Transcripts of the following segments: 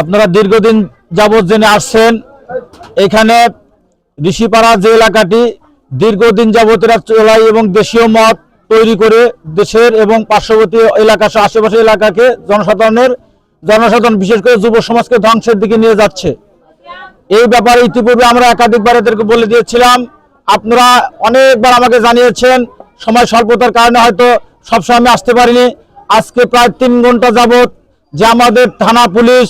আপনারা দীর্ঘদিন যাবৎ জেনে আসছেন, এখানে ঋষিপাড়া যে এলাকাটি দীর্ঘদিন যাবৎ এরা চলাই এবং দেশীয় মত তৈরি করে দেশের এবং পার্শ্ববর্তী এলাকা, আশেপাশের এলাকাকে জনসাধারণের জনসাধারণ, বিশেষ করে যুব সমাজকে ধ্বংসের দিকে নিয়ে যাচ্ছে। এই ব্যাপারে ইতিপূর্বে আমরা একাধিকবার এদেরকে বলে দিয়েছিলাম। আপনারা অনেকবার আমাকে জানিয়েছেন, সময় স্বল্পতার কারণে হয়তো সবসময় আমি আসতে পারিনি। আজকে প্রায় তিন ঘণ্টা যাবত যে আমাদের থানা পুলিশ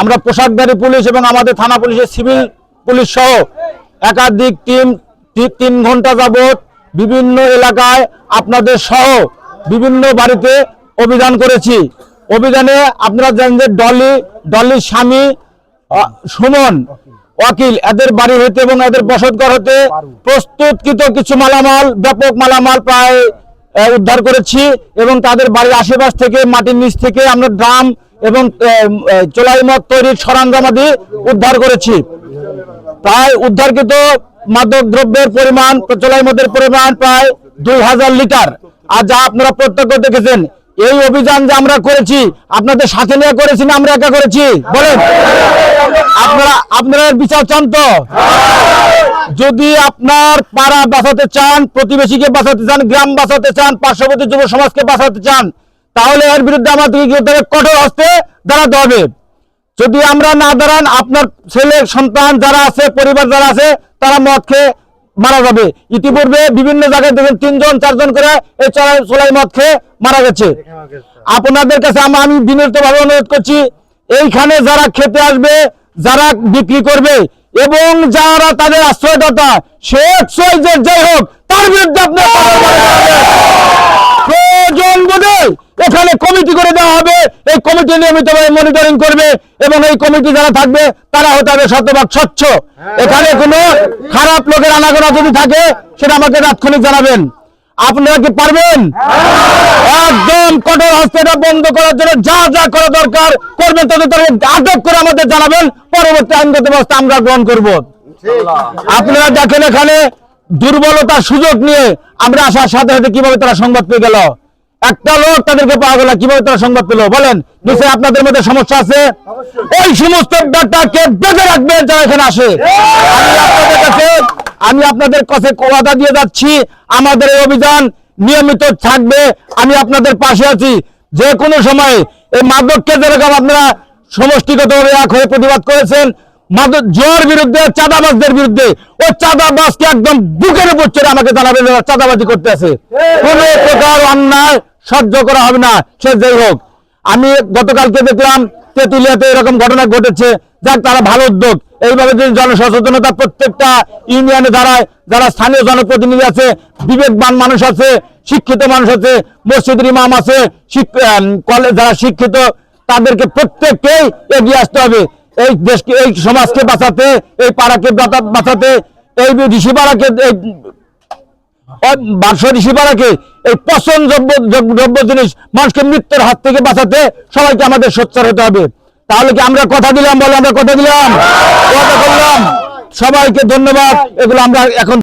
আমরা পোশাকধারী পুলিশ এবং আমাদের থানা পুলিশের সিভিল পুলিশ সহ একাধিক টিম তিন ঘণ্টা যাবত বিভিন্ন এলাকায় আপনাদের সহ বিভিন্ন বাড়িতে অভিযান করেছি। অভিযানে আপনারা জানেন যে ডলি, ডলির স্বামী সুমন, ওয়াকিল, এদের বাড়ি হইতে এবং এদের বসতঘর হতে প্রস্তুতকৃত কিছু মালামাল, ব্যাপক মালামাল প্রায় উদ্ধার করেছি এবং তাদের বাড়ির আশেপাশ থেকে, মাটির নিচ থেকে আমরা ড্রাম এবং চোলাই মদ তৈরির সরঞ্জামাদি উদ্ধার করেছি। প্রায় উদ্ধারকৃত মাদক দ্রব্যের পরিমাণ, চোলাই মদের পরিমাণ প্রায় দুই হাজার লিটার। আর যা আপনারা প্রত্যক্ষ দেখেছেন, এই অভিযান যে আমরা করেছি, আপনাদের সাথে নিয়ে করেছি না আমরা একা করেছি? বলেন। আপনারা আপনারা বিচার চান তো? যদি আপনার পাড়া বাঁচাতে চান, প্রতিবেশীকে বাঁচাতে চান, গ্রাম বাঁচাতে চান, পার্শ্ববর্তী যুব সমাজকে বাঁচাতে চান, তাহলে এর বিরুদ্ধে হবে? কঠোর হস্তে দাঁড়াতে হবে। যদি আমরা না দাঁড়ান, আপনার ছেলে, সন্তান যারা আছে, পরিবার যারা আছে, তারা মদ খেয়ে মারা যাবে। ইতিপূর্বে বিভিন্ন জায়গায় দেখেন, তিনজন, চারজন করে এই চলাই চলাই মদ খেয়ে মারা গেছে। আপনাদের কাছে আমি আমি বিনীতভাবে অনুরোধ করছি এইখানে যারা খেতে আসবে, যারা বিক্রি করবে এবং যারা তাদের আশ্রয়দাতা সে যাই হোক, তার বিরুদ্ধে আপনার প্রয়োজন বোধে এখানে কমিটি করে দেওয়া হবে। এই কমিটি নিয়মিতভাবে মনিটরিং করবে এবং এই কমিটি যারা থাকবে, তারা হতে হবে শতভাগ স্বচ্ছ। এখানে কোনো খারাপ লোকের আনাগোনা যদি থাকে, সেটা আমাকে তাৎক্ষণিক জানাবেন। আপনারা কি পারবেন? একদম কঠোর হস্তটা বন্ধ করার জন্য যা যা করা দরকার করবেন তাদের আটক করে আমাদের জানাবেন পরবর্তী আইনগত ব্যবস্থা আমরা গ্রহণ করব। আপনারা দেখেন এখানে দুর্বলতার সুযোগ নিয়ে আমরা আসার সাথে সাথে কীভাবে তারা সংবাদ পেয়ে গেল। একটা লোক তাদেরকে পাওয়া গেল কীভাবে তারা সংবাদ পেল? বলেন নিশ্চয়ই আপনাদের মধ্যে সমস্যা আছে? ওই সমস্ত ডাক্তারকে বেঁধে রাখবেন যারা এখানে আসে। আমি আপনাদের কাছে আমি আপনাদের কাছে কথা দিয়ে যাচ্ছি, আমাদের এই অভিযান নিয়মিত থাকবে, আমি আপনাদের পাশে আছি। যে কোনো সময় এই মাদককে যেরকম আপনারা সমষ্টিগতভাবে এক হয়ে প্রতিবাদ করেছেন, মাদক জোর বিরুদ্ধে, চাঁদাবাজদের বিরুদ্ধে, ও চাঁদাবাজকে একদম বুকের উপর চড়ে আমাকে জানাবেন এরা চাঁদাবাজি করতে আছে। কোন প্রকার অন্যায় সহ্য করা হবে না, সে যাই হোক। আমি গতকালকে দেখলাম তেতুলিয়াতে এরকম ঘটনা ঘটেছে। যাক, তারা ভালো উদ্যোগ। এইভাবে যদি জনসচেতনতা প্রত্যেকটা ইউনিয়নে দাঁড়ায়, যারা স্থানীয় জনপ্রতিনিধি আছে, বিবেকবান মানুষ আছে, শিক্ষিত মানুষ আছে, মসজিদের ইমাম আছে কলেজ যারা শিক্ষিত, তাদেরকে প্রত্যেককেই এগিয়ে আসতে হবে। এই দেশকে এই সমাজকে বাঁচাতে, এই পাড়াকে বাঁচাতে, এই ঋষিপাড়াকে এই বারশো এই পচন দ্রব্য দ্রব্য জিনিস মানুষকে মৃত্যুর হাত থেকে বাঁচাতে সবাইকে আমাদের সোচ্চার হতে হবে। তাহলে কি আমরা কথা দিলাম বলে আমরা কথা দিলাম? কথা বললাম। সবাইকে ধন্যবাদ। এগুলো আমরা এখন